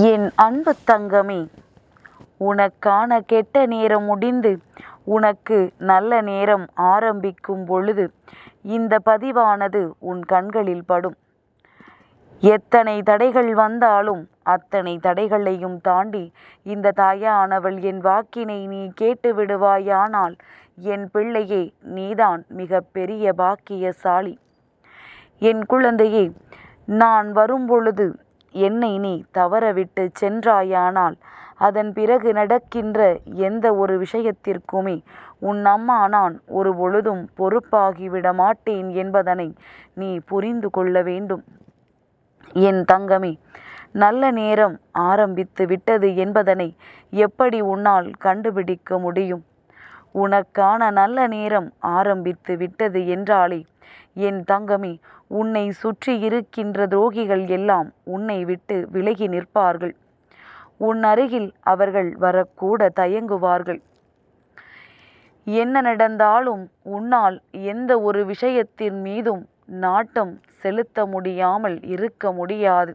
என் அன்பு தங்கமே உனக்கான கெட்ட நேரம் முடிந்து உனக்கு நல்ல நேரம் ஆரம்பிக்கும் பொழுது இந்த பதிவானது உன் கண்களில் படும். எத்தனை தடைகள் வந்தாலும் அத்தனை தடைகளையும் தாண்டி இந்த தாயானவள் என் வாக்கினை நீ கேட்டு விடுவாயானால் என் பிள்ளையே நீதான் மிக பெரிய பாக்கியசாலி. என் குழந்தையே நான் வரும்பொழுது என்னை நீ தவறவிட்டு சென்றாயானால் அதன் பிறகு நடக்கின்ற எந்த ஒரு விஷயத்திற்குமே உன் அம்மா நான் ஒரு பொழுதும் பொறுப்பாகிவிட மாட்டேன் என்பதனை நீ புரிந்து கொள்ள வேண்டும். என் தங்கமே நல்ல நேரம் ஆரம்பித்து விட்டது என்பதனை எப்படி உன்னால் கண்டுபிடிக்க முடியும்? உனக்கான நல்ல நேரம் ஆரம்பித்து விட்டது என்றாலே என் தங்கமே உன்னை சுற்றி இருக்கின்ற துரோகிகள் எல்லாம் உன்னை விட்டு விலகி நிற்பார்கள். உன் அருகில் அவர்கள் வரக்கூட தயங்குவார்கள். என்ன நடந்தாலும் உன்னால் எந்த ஒரு விஷயத்தின் மீதும் நாட்டம் செலுத்த முடியாமல் இருக்க முடியாது.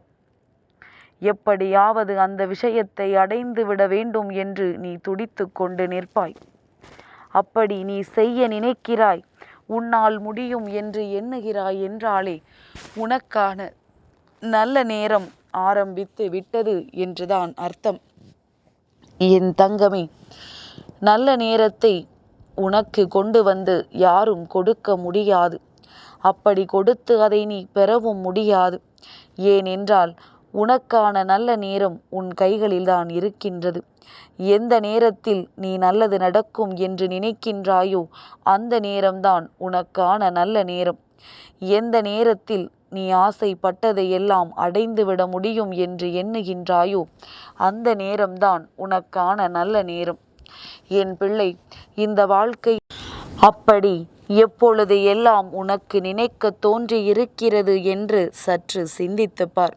எப்படியாவது அந்த விஷயத்தை அடைந்து விட வேண்டும் என்று நீ துடித்து கொண்டு நிற்பாய். அப்படி நீ செய்ய நினைக்கிறாய். உன்னால் முடியும் என்று எண்ணுகிறாய் என்றாலே உனக்கான நல்ல நேரம் ஆரம்பித்து விட்டது என்றுதான் அர்த்தம். என் தங்கமே நல்ல நேரத்தை உனக்கு கொண்டு வந்து யாரும் கொடுக்க முடியாது. அப்படி கொடுத்து அதை நீ பெறவும் முடியாது. ஏனென்றால் உனக்கான நல்ல நேரம் உன் கைகளில்தான் இருக்கின்றது. எந்த நேரத்தில் நீ நல்லது நடக்கும் என்று நினைக்கின்றாயோ அந்த நேரம்தான் உனக்கான நல்ல நேரம். எந்த நேரத்தில் நீ ஆசைப்பட்டதையெல்லாம் அடைந்துவிட முடியும் என்று எண்ணுகின்றாயோ அந்த நேரம்தான் உனக்கான நல்ல நேரம். என் பிள்ளை இந்த வாழ்க்கை அப்படி எப்பொழுது எல்லாம் உனக்கு நினைக்க தோன்றியிருக்கிறது என்று சற்று சிந்தித்துப்பார்.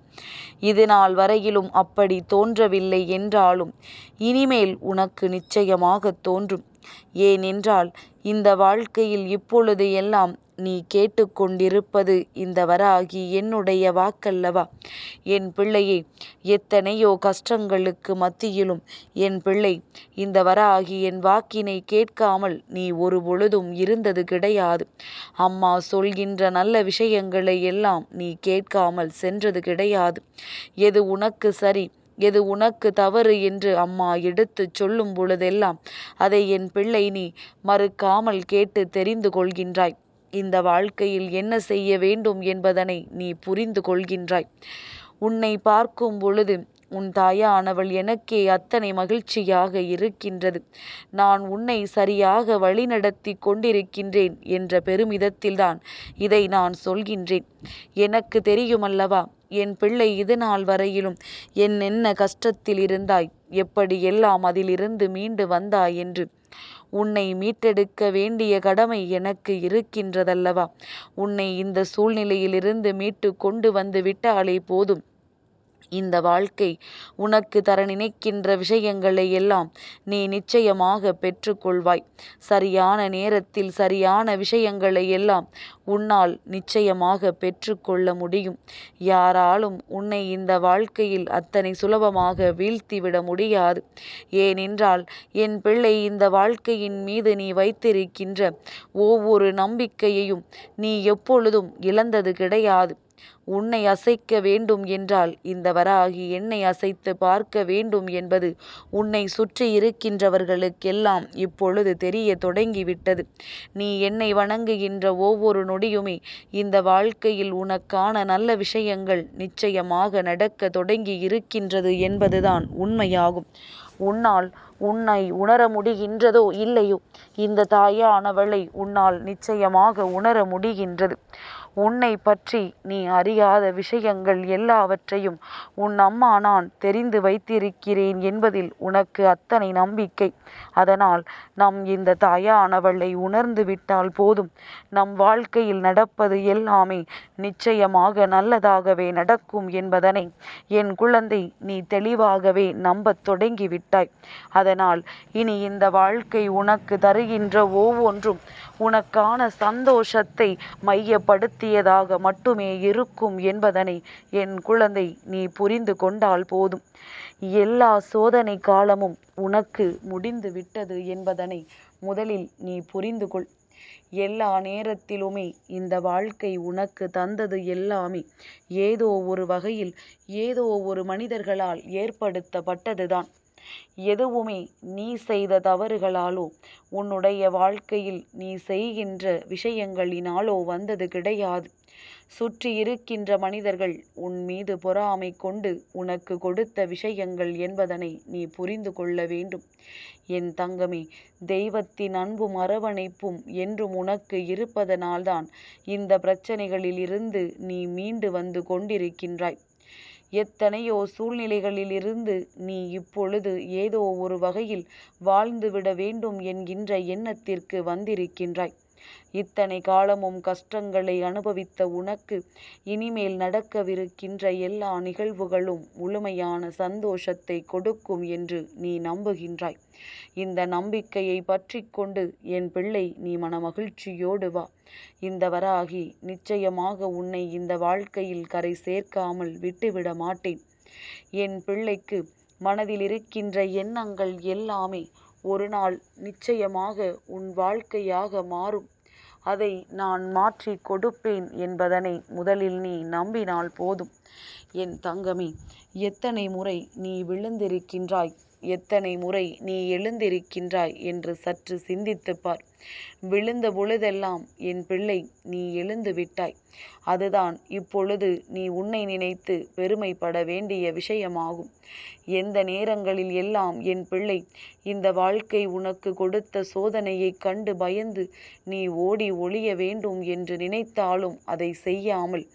இது நாள் வரையிலும் அப்படி தோன்றவில்லை என்றாலும் இனிமேல் உனக்கு நிச்சயமாக தோன்றும். ஏனென்றால் இந்த வாழ்க்கையில் இப்பொழுது எல்லாம் நீ கேட்டுக்கொண்டிருப்பது இந்த வராகி என்னுடைய வாக்கல்லவா? என் பிள்ளையே எத்தனையோ கஷ்டங்களுக்கு மத்தியிலும் என் பிள்ளை இந்த வராகி என் வாக்கினை கேட்காமல் நீ ஒரு பொழுதும் இருந்தது கிடையாது. அம்மா சொல்கின்ற நல்ல விஷயங்களை எல்லாம் நீ கேட்காமல் சென்றது கிடையாது. எது உனக்கு சரி எது உனக்கு தவறு என்று அம்மா எடுத்துச் சொல்லும் பொழுதெல்லாம் அதை என் பிள்ளை நீ மறுக்காமல் கேட்டு தெரிந்து கொள்கின்றாய். இந்த வாழ்க்கையில் என்ன செய்ய வேண்டும் என்பதனை நீ புரிந்து கொள்கின்றாய். உன்னை பார்க்கும் பொழுது உன் தாயானவள் எனக்கே அத்தனை மகிழ்ச்சியாக இருக்கின்றது. நான் உன்னை சரியாக வழிநடத்தி கொண்டிருக்கின்றேன் என்ற பெருமிதத்தில்தான் இதை நான் சொல்கின்றேன். எனக்கு தெரியுமல்லவா என் பிள்ளை இது நாள் வரையிலும் என்னென்ன கஷ்டத்தில் இருந்தாய் எப்படி எல்லாம் அதிலிருந்து மீண்டு வந்தாய் என்று. உன்னை மீட்டெடுக்க வேண்டிய கடமை எனக்கு இருக்கின்றதல்லவா? உன்னை இந்த சூழ்நிலையிலிருந்து மீட்டு கொண்டு வந்து விட்டாலே போதும். இந்த வாழ்க்கை. உனக்கு தர நினைக்கின்ற விஷயங்களை எல்லாம் நீ நிச்சயமாக பெற்றுக்கொள்வாய். சரியான நேரத்தில் சரியான விஷயங்களை எல்லாம் உன்னால் நிச்சயமாக பெற்றுக்கொள்ள முடியும். யாராலும் உன்னை இந்த வாழ்க்கையில் அத்தனை சுலபமாக வீழ்த்திவிட முடியாது. ஏனென்றால் என் பிள்ளை இந்த வாழ்க்கையின் மீது நீ வைத்திருக்கின்ற ஒவ்வொரு நம்பிக்கையையும் நீ எப்பொழுதும் இழந்தது கிடையாது. உன்னை அசைக்க வேண்டும் என்றால் இந்த வராகி என்னை அசைத்து பார்க்க வேண்டும் என்பது உன்னை சுற்றி இருக்கின்றவர்களுக்கெல்லாம் இப்பொழுது தெரிய தொடங்கிவிட்டது. நீ என்னை வணங்குகின்ற ஒவ்வொரு நொடியுமே இந்த வாழ்க்கையில் உனக்கான நல்ல விஷயங்கள் நிச்சயமாக நடக்க தொடங்கி இருக்கின்றது என்பதுதான் உண்மையாகும். உன்னால் உன்னை உணர முடிகின்றதோ இல்லையோ இந்த தாயானவளை உன்னால் நிச்சயமாக உணர முடிகின்றது. உன்னை பற்றி நீ அறியாத விஷயங்கள் எல்லாவற்றையும் உன் அம்மா நான் தெரிந்து வைத்திருக்கிறேன் என்பதில் உனக்கு அத்தனை நம்பிக்கை. அதனால் நம் இந்த தாயானவளை உணர்ந்து விட்டால் போதும். நம் வாழ்க்கையில் நடப்பது எல்லாமே நிச்சயமாக நல்லதாகவே நடக்கும் என்பதனை என் குழந்தை நீ தெளிவாகவே நம்பத் தொடங்கிவிட்டாய் அதனால் இனி இந்த வாழ்க்கை உனக்கு தருகின்ற ஒவ்வொன்றும் உனக்கான சந்தோஷத்தை மையப்படுத்தியதாக மட்டுமே இருக்கும் என்பதனை என் குழந்தை நீ புரிந்து கொண்டால் போதும். எல்லா சோதனை காலமும் உனக்கு முடிந்து விட்டது என்பதனை முதலில் நீ புரிந்து கொள். எல்லா நேரத்திலுமே இந்த வாழ்க்கை உனக்கு தந்தது எல்லாமே. ஏதோ ஒரு வகையில் ஏதோ ஒரு மனிதர்களால் ஏற்படுத்தப்பட்டதுதான். எதுவுமே நீ செய்த தவறுகளாலோ உன்னுடைய வாழ்க்கையில் நீ செய்கின்ற விஷயங்களினாலோ வந்தது கிடையாது. சுற்றி இருக்கின்ற மனிதர்கள் உன் மீது பொறாமை கொண்டு உனக்கு கொடுத்த விஷயங்கள் என்பதனை நீ புரிந்து கொள்ள வேண்டும். என் தங்கமே தெய்வத்தின் அன்பும் அரவணைப்பும் என்றும் உனக்கு இருப்பதனால்தான் இந்த பிரச்சனைகளிலிருந்து நீ மீண்டு வந்து கொண்டிருக்கின்றாய். எத்தனையோ சூழ்நிலைகளிலிருந்து நீ இப்பொழுது ஏதோ ஒரு வகையில் வாழ்ந்துவிட வேண்டும் என்கின்ற எண்ணத்திற்கு வந்திருக்கின்றாய். இத்தனை காலமும் கஷ்டங்களை அனுபவித்த உனக்கு இனிமேல் நடக்கவிருக்கின்ற எல்லா நிகழ்வுகளும் முழுமையான சந்தோஷத்தை கொடுக்கும் என்று நீ நம்புகின்றாய். இந்த நம்பிக்கையை பற்றி கொண்டு என் பிள்ளை நீ மனமகிழ்ச்சியோடு வா. இந்த வராகி நிச்சயமாக உன்னை இந்த வாழ்க்கையில் கரை சேர்க்காமல் விட்டுவிட மாட்டேன். என் பிள்ளைக்கு மனதில் இருக்கின்ற எண்ணங்கள் எல்லாமே ஒரு நாள் நிச்சயமாக உன் வாழ்க்கையாக மாறும். அதை நான் மாற்றி கொடுப்பேன் என்பதனை முதலில் நீ நம்பினால் போதும். என் தங்கமே எத்தனை முறை நீ விழுந்திருக்கின்றாய்? எத்தனை முறை நீ எழுந்திருக்கின்றாய்? என்று சற்று சிந்தித்துப்பார் விழுந்த பொழுதெல்லாம் என் பிள்ளை நீ எழுந்து விட்டாய். அதுதான் இப்பொழுது நீ உன்னை நினைத்து பெருமைப்பட வேண்டிய விஷயமாகும். எந்த நேரங்களில் எல்லாம் என் பிள்ளை இந்த வாழ்க்கை உனக்கு கொடுத்த சோதனையைக் கண்டு பயந்து நீ ஓடி ஒளிய வேண்டும் என்று நினைத்தாலும் அதை செய்யாமல்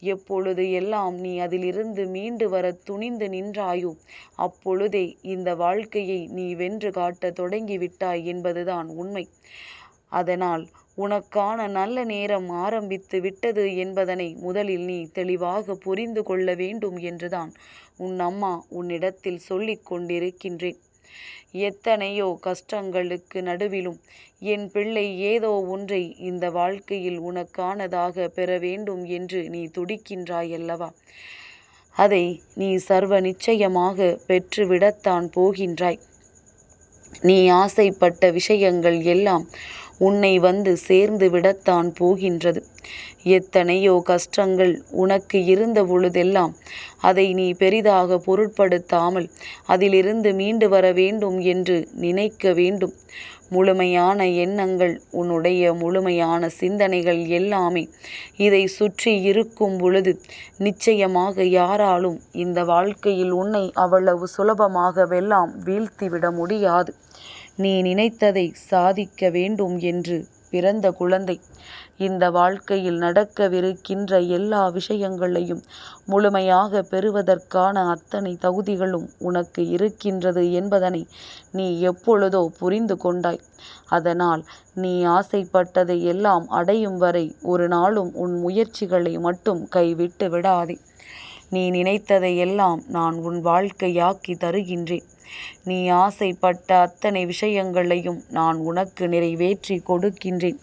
எப்பொழுது எல்லாம் நீ அதிலிருந்து மீண்டு வர துணிந்து நின்றாயோ அப்பொழுதே இந்த வாழ்க்கையை நீ வென்று காட்ட தொடங்கிவிட்டாய் என்பதுதான் உண்மை. அதனால் உனக்கான நல்ல நேரம் ஆரம்பித்து விட்டது என்பதனை முதலில் நீ தெளிவாக புரிந்து கொள்ள வேண்டும் என்றுதான் உன் அம்மா உன்னிடத்தில் சொல்லிக் கொண்டிருக்கின்றேன். எத்தனையோ கஷ்டங்களுக்கு நடுவிலும் என் பிள்ளை ஏதோ ஒன்றை இந்த வாழ்க்கையில் உனக்கானதாக பெற வேண்டும் என்று நீ துடிக்கின்றாயல்லவா? அதை நீ சர்வ நிச்சயமாக பெற்றுவிடத்தான் போகின்றாய். நீ ஆசைப்பட்ட விஷயங்கள் எல்லாம் உன்னை வந்து சேர்ந்து விடத்தான் போகின்றது. எத்தனையோ கஷ்டங்கள் உனக்கு இருந்த பொழுதெல்லாம் அதை நீ பெரிதாக பொருட்படுத்தாமல் அதிலிருந்து மீண்டு வர வேண்டும் என்று நினைக்க வேண்டும். முழுமையான எண்ணங்கள் உன்னுடைய முழுமையான சிந்தனைகள் எல்லாமே இதை சுற்றி இருக்கும் பொழுது நிச்சயமாக யாராலும் இந்த வாழ்க்கையில் உன்னை அவ்வளவு சுலபமாகவெல்லாம் வீழ்த்திவிட முடியாது. நீ நினைத்ததை சாதிக்க வேண்டும் என்று பிறந்த குழந்தை. இந்த வாழ்க்கையில் நடக்கவிருக்கின்ற எல்லா விஷயங்களையும் முழுமையாக பெறுவதற்கான அத்தனை தகுதிகளும் உனக்கு இருக்கின்றது என்பதனை நீ எப்பொழுதோ புரிந்து கொண்டாய். அதனால் நீ ஆசைப்பட்டதை எல்லாம் அடையும் வரை ஒரு நாளும் உன் முயற்சிகளை மட்டும் கைவிட்டு விடாதே. நீ நினைத்ததை எல்லாம் நான் உன் வாழ்க்கையாக்கி தருகின்றேன். நீ ஆசைப்பட்ட அத்தனை விஷயங்களையும் நான் உனக்கு நிறைவேற்றி கொடுக்கின்றேன்.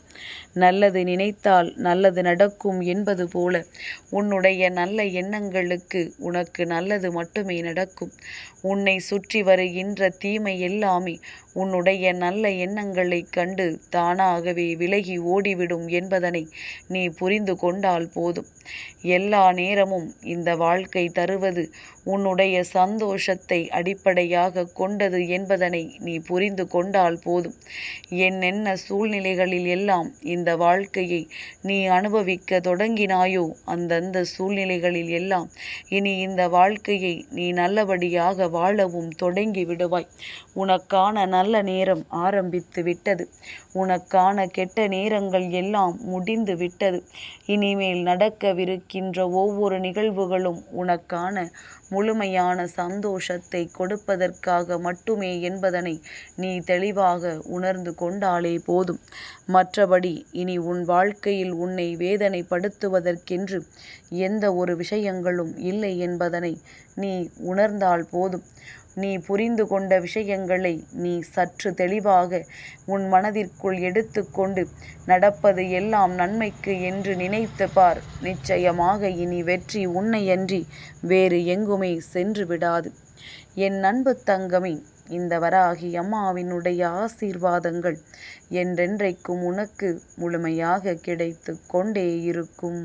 நல்லது நினைத்தால் நல்லது நடக்கும் என்பது போல உன்னுடைய நல்ல எண்ணங்களுக்கு உனக்கு நல்லது மட்டுமே நடக்கும். உன்னை சுற்றி வருகின்ற தீமை எல்லாமே உன்னுடைய நல்ல எண்ணங்களைக் கண்டு தானாகவே விலகி ஓடிவிடும் என்பதனை நீ புரிந்து கொண்டால் போதும். எல்லா நேரமும் இந்த வாழ்க்கை தருவது உன்னுடைய சந்தோஷத்தை அடிப்படையாக கொண்டது என்பதனை நீ புரிந்து கொண்டால் போதும். என்னென்ன சூழ்நிலைகளில் எல்லாம் இந்த வாழ்க்கையை நீ அனுபவிக்க தொடங்கினாயோ அந்தந்த சூழ்நிலைகளில் எல்லாம் இனி இந்த வாழ்க்கையை நீ நல்லபடியாக வாழவும் தொடங்கி விடுவாய். உனக்கான நல்ல நேரம் ஆரம்பித்து விட்டது. உனக்கான கெட்ட நேரங்கள் எல்லாம் முடிந்து விட்டது. இனிமேல் நடக்கவிருக்கின்ற ஒவ்வொரு நிகழ்வுகளும் உனக்கான முழுமையான சந்தோஷத்தை கொடுப்பதற்காக மட்டுமே என்பதனை நீ தெளிவாக உணர்ந்து கொண்டாலே போதும். மற்றபடி இனி உன் வாழ்க்கையில் உன்னை வேதனைப்படுத்துவதற்கென்று எந்த ஒரு விஷயங்களும் இல்லை என்பதனை நீ உணர்ந்தால் போதும். நீ புரிந்து கொண்ட விஷயங்களை நீ சற்று தெளிவாக உன் மனதிற்குள் எடுத்துக்கொண்டு நடப்பது எல்லாம் நன்மைக்கு என்று நினைத்து பார். நிச்சயமாக இனி வெற்றி உன்னையன்றி வேறு எங்குமே சென்று விடாது. என் அன்பு தங்கமே இந்த வராகி அம்மாவினுடைய ஆசீர்வாதங்கள் என்றென்றைக்கும் உனக்கு முழுமையாக கிடைத்து கொண்டே இருக்கும்.